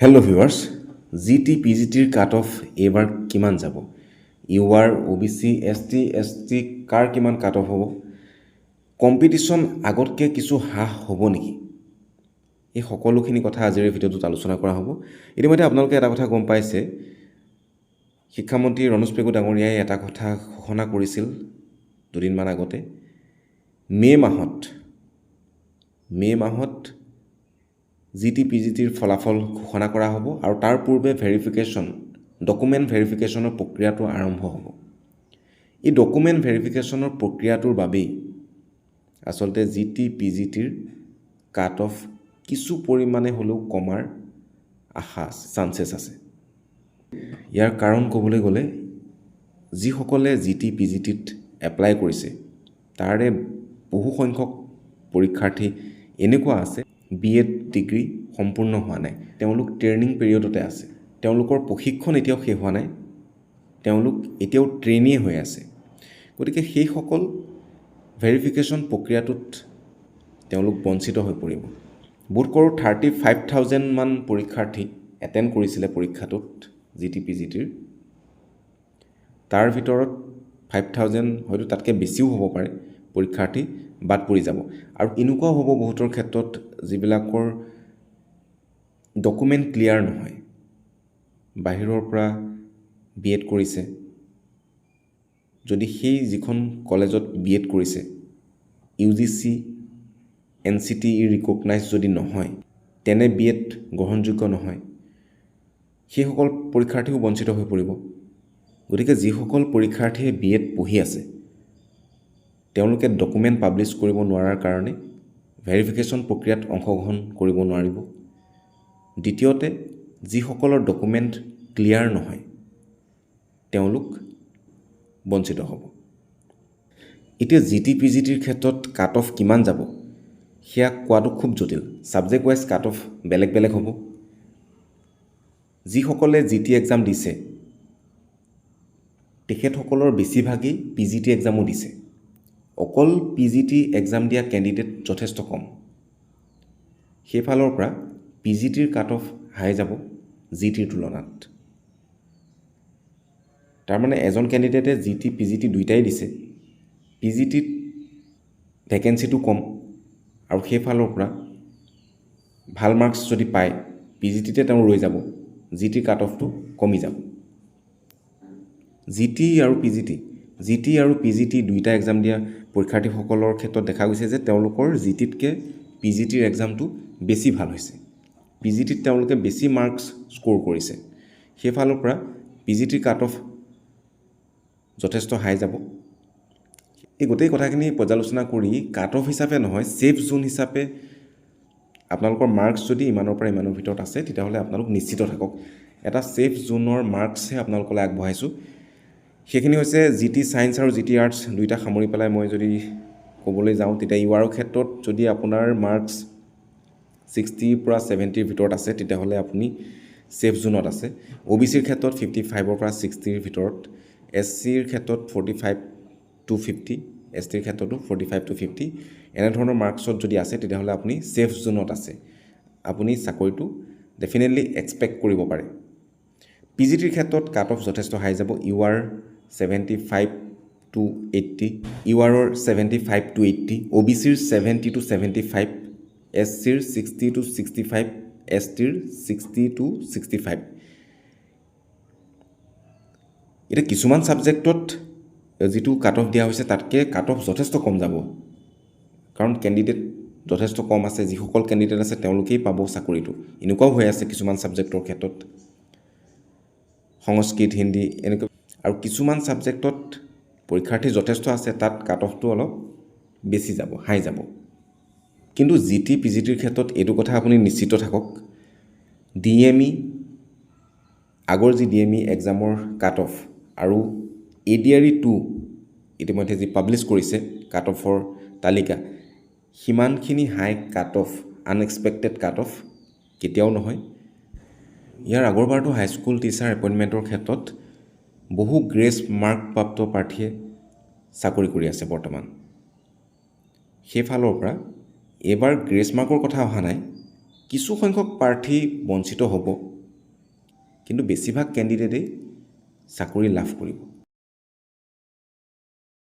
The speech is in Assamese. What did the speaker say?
Hello' viewers G T P G টিৰ কাট অফ এইবাৰ কিমান যাব? U R O' B C S T S T কাৰ কিমান কাট অফ হ'ব? কম্পিটিশ্যন আগতকৈ কিছু হ্ৰাস হ'ব নেকি? এই সকলোখিনি কথা আজিৰ ভিডিঅ'টোত আলোচনা কৰা হ'ব। ইতিমধ্যে আপোনালোকে এটা কথা গম পাইছে। শিক্ষামন্ত্ৰী ৰণোজ পেগু ডাঙৰীয়াই এটা কথা ঘোষণা কৰিছিল দুদিনমান আগতে। মে' মাহত মে' মাহত জি টি পি জি টিৰ ফলাফল ঘোষণা কৰা হ'ব আৰু তাৰ পূৰ্বে ভেৰিফিকেশ্যন ডকুমেণ্ট ভেৰিফিকেশ্যনৰ প্ৰক্ৰিয়াটো আৰম্ভ হ'ব। এই ডকুমেণ্ট ভেৰিফিকেশ্যনৰ প্ৰক্ৰিয়াটোৰ বাবেই আচলতে জি টি পি জি টিৰ কাট অফ কিছু পৰিমাণে হ'লেও কমাৰ আশা আছে আছে। ইয়াৰ কাৰণ ক'বলৈ গ'লে, যিসকলে জি টি পি জি টিত এপ্লাই কৰিছে, তাৰে বহু সংখ্যক পৰীক্ষাৰ্থী এনেকুৱা আছে। বি এড ডিগ্ৰী সম্পূৰ্ণ হোৱা নাই। তেওঁলোক ট্ৰেইনিং পিৰিয়ডতে আছে। তেওঁলোকৰ প্ৰশিক্ষণ এতিয়াও শেষ হোৱা নাই। তেওঁলোক এতিয়াও ট্ৰেইনিয়ে হৈ আছে। গতিকে সেইসকল ভেৰিফিকেশ্যন প্ৰক্ৰিয়াটোত তেওঁলোক বঞ্চিত হৈ পৰিব। বোধ কৰোঁ থাৰ্টি ফাইভ থাউজেণ্ডমান পৰীক্ষাৰ্থী এটেণ্ড কৰিছিলে পৰীক্ষাটোত জি টি পি জি টিৰ তাৰ ভিতৰত ফাইভ থাউজেণ্ড হয়তো তাতকৈ বেছিও হ'ব পাৰে। পৰীক্ষাৰ্থী বাদ পৰি যাব। আৰু এনেকুৱাও হ'ব বহুতৰ ক্ষেত্ৰত যিবিলাকৰ ডকুমেণ্ট ক্লিয়াৰ নহয়। বাহিৰৰ পৰা বি এড কৰিছে। যদি সেই যিখন কলেজত বি এড কৰিছে U G C N C T E recognise যদি নহয় তেনে বি এড গ্ৰহণযোগ্য নহয় সেইসকল পৰীক্ষাৰ্থীও বঞ্চিত হৈ পৰিব। গতিকে যিসকল পৰীক্ষাৰ্থীয়ে বি এড পঢ়ি আছে তেওঁলোকে ডকুমেণ্ট পাব্লিছ কৰিব নোৱাৰাৰ কাৰণে ভেৰিফিকেশ্যন প্ৰক্ৰিয়াত অংশগ্ৰহণ কৰিব নোৱাৰিব। দ্বিতীয়তে যিসকলৰ ডকুমেণ্ট ক্লিয়াৰ নহয় তেওঁলোক বঞ্চিত হ'ব। এতিয়া জি টি পি জি টিৰ ক্ষেত্ৰত কাট অফ কিমান যাব সেয়া কোৱাটো খুব জটিল। ছাবজেক্ট ৱাইজ কাট অফ বেলেগ বেলেগ হ'ব। যিসকলে জি টি এক্সাম দিছে তেখেতসকলৰ বেছিভাগেই পি জি টি এক্সামো দিছে। অকল পি জি টি এক্সাম দিয়া কেণ্ডিডেট যথেষ্ট কম। সেইফালৰ পৰা পি জি টিৰ কাট অফ হাই যাব জি টিৰ তুলনাত। তাৰমানে এজন কেণ্ডিডেটে G T P G T দুয়োটাই দিছে। পি জি টিত ভেকেঞ্চিটো কম আৰু সেইফালৰ পৰা ভাল মাৰ্কছ যদি পায় পি জি টিতে তেওঁ ৰৈ যাব। জি টিৰ কাট অফটো কমি যাব। জি টি আৰু P G T G T আৰু পি জি টি দুয়োটা এক্সাম দিয়া পৰীক্ষাৰ্থীসকলৰ ক্ষেত্ৰত দেখা গৈছে যে তেওঁলোকৰ জি টিতকৈ পি জি টিৰ এক্সামটো বেছি ভালো হৈছে। পি জি টিত তেওঁলোকে বেছি মাৰ্কছ স্ক'ৰ কৰিছে। সেইফালৰ পৰা পি জি টিৰ কাট অফ যথেষ্ট হাই যাব। এই গোটেই কথাখিনি পৰ্যালোচনা কৰি কাট অফ হিচাপে নহয় ছেফ জোন হিচাপে আপোনালোকৰ মাৰ্কছ যদি ইমানৰ পৰা ইমানৰ ভিতৰত আছে, তেতিয়াহ'লে আপোনালোক নিশ্চিত থাকক। এটা ছেফ জোনৰ মাৰ্কছহে আপোনালোকলৈ আগবঢ়াইছোঁ। সেইখিনি হৈছে জি টি ছায়েন্স আৰু জি টি আৰ্টছ দুয়োটা সামৰি পেলাই মই যদি ক'বলৈ যাওঁ, তেতিয়া ইউ আৰৰ ক্ষেত্ৰত যদি আপোনাৰ মাৰ্কছ ছিক্সটিৰ পৰা ছেভেণ্টিৰ ভিতৰত আছে, তেতিয়াহ'লে আপুনি ছেফ জোনত আছে। অ' বি চিৰ ক্ষেত্ৰত ফিফটি ফাইভৰ পৰা ছিক্সটিৰ ভিতৰত, এছ চিৰ ক্ষেত্ৰত forty five to fifty, S টিৰ ক্ষেত্ৰতো ফৰ্টি ফাইভ টু ফিফটি। এনেধৰণৰ মাৰ্কছত যদি আছে, তেতিয়াহ'লে আপুনি ছেফ জোনত আছে। আপুনি চাকৰিটো ডেফিনেটলি এক্সপেক্ট কৰিব পাৰে। পি জি টিৰ ক্ষেত্ৰত কাট অফ যথেষ্ট হাই যাব U R seventy five to eighty U আৰৰ seventy five to eighty O' B চিৰ seventy to seventy five S চিৰ sixty to sixty five S টিৰ ছিক্সটি টু ছিক্সটি ফাইভ এতিয়া কিছুমান ছাবজেক্টত যিটো কাট অফ দিয়া হৈছে, তাতকৈ কাট অফ যথেষ্ট কম যাব। কাৰণ কেণ্ডিডেট যথেষ্ট কম আছে, যিসকল কেণ্ডিডেট আছে, তেওঁলোকেই পাব চাকৰিটো। এনেকুৱাও হৈ আছে কিছুমান ছাবজেক্টৰ ক্ষেত্ৰত। সংস্কৃত, হিন্দী এনেকৈ আৰু কিছুমান ছাবজেক্টত পৰীক্ষাৰ্থী যথেষ্ট আছে তাত কাট অফটো অলপ বেছি যাব হাই যাব। কিন্তু জি টি পি জি টিৰ ক্ষেত্ৰত এইটো কথা আপুনি নিশ্চিত থাকক ডি এম ই আগৰ যি ডি এম ই এক্সামৰ কাট অফ আৰু A D R E two ইতিমধ্যে যি পাব্লিছ কৰিছে কাট অফৰ তালিকা সিমানখিনি high cut off unexpected cut off কেতিয়াও নহয়। ইয়াৰ আগৰবাৰতো হাইস্কুল টিচাৰ এপইণ্টমেণ্টৰ ক্ষেত্ৰত বহু গ্ৰেছ মাৰ্কপ্ৰাপ্ত প্ৰাৰ্থীয়ে চাকৰি কৰি আছে বৰ্তমান। সেইফালৰ পৰা এইবাৰ গ্ৰেছ মাৰ্কৰ কথা অহা নাই কিছু সংখ্যক প্ৰাৰ্থী বঞ্চিত হ'ব কিন্তু বেছিভাগ কেণ্ডিডেটেই চাকৰি লাভ কৰিব।